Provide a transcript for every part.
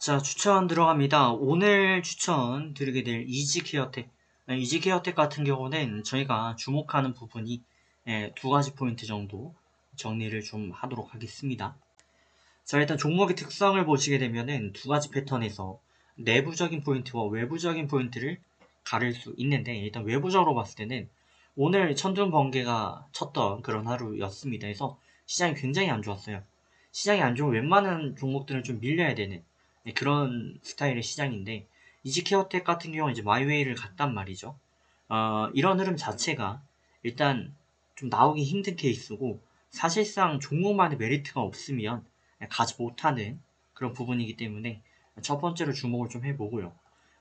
자, 추천 들어갑니다. 오늘 추천 드리게 될 이지케어텍. 네, 이지케어텍 같은 경우는 저희가 주목하는 부분이 예, 두 가지 포인트 정도 정리를 좀 하도록 하겠습니다. 자, 일단 종목의 특성을 보시게 되면은 두 가지 패턴에서 내부적인 포인트와 외부적인 포인트를 가릴 수 있는데 일단 외부적으로 봤을 때는 오늘 천둥 번개가 쳤던 그런 하루였습니다. 그래서 시장이 굉장히 안 좋았어요. 시장이 안 좋은 웬만한 종목들은 좀 밀려야 되는 네, 그런 스타일의 시장인데 이지케어텍 같은 경우는 이제 마이웨이를 갔단 말이죠. 어, 이런 흐름 자체가 일단 좀 나오기 힘든 케이스고 사실상 종목만의 메리트가 없으면 가지 못하는 그런 부분이기 때문에 첫 번째로 주목을 좀 해보고요.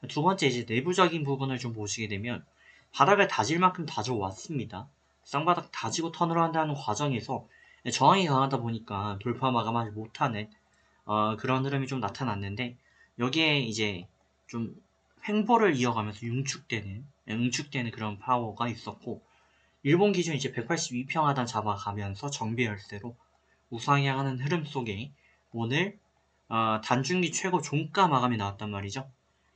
두 번째 이제 내부적인 부분을 좀 보시게 되면 바닥을 다질 만큼 다져왔습니다. 쌍바닥 다지고 턴을 한다는 과정에서 저항이 강하다 보니까 돌파 마감하지 못하는 어, 그런 흐름이 좀 나타났는데 여기에 이제 좀 횡보를 이어가면서 융축되는 응축되는 그런 파워가 있었고 일본 기준 이제 182평 하단 잡아가면서 정비 열쇠로 우상향하는 흐름 속에 오늘 어, 단중기 최고 종가 마감이 나왔단 말이죠.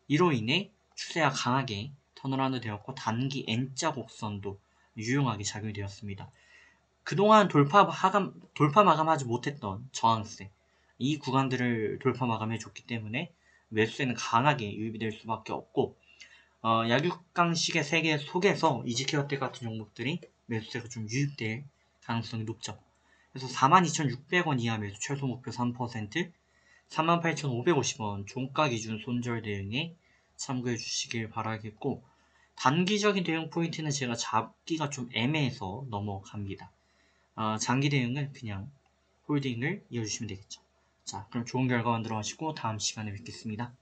이로 인해 추세가 강하게 턴어라운드 되었고 단기 N자 곡선도 유용하게 작용이 되었습니다. 그동안 돌파 마감, 돌파 마감하지 못했던 저항세 이 구간들을 돌파 마감해 줬기 때문에 매수세는 강하게 유입이 될 수밖에 없고 어, 약육강식의 세계 속에서 이지케어텍 같은 종목들이 매수세가 좀 유입될 가능성이 높죠. 그래서 42,600원 이하 매수 최소 목표 3%, 38,550원 종가 기준 손절 대응에 참고해 주시길 바라겠고 단기적인 대응 포인트는 제가 잡기가 좀 애매해서 넘어갑니다. 어, 장기 대응은 그냥 홀딩을 이어주시면 되겠죠. 자, 그럼 좋은 결과 만들어 가시고 다음 시간에 뵙겠습니다.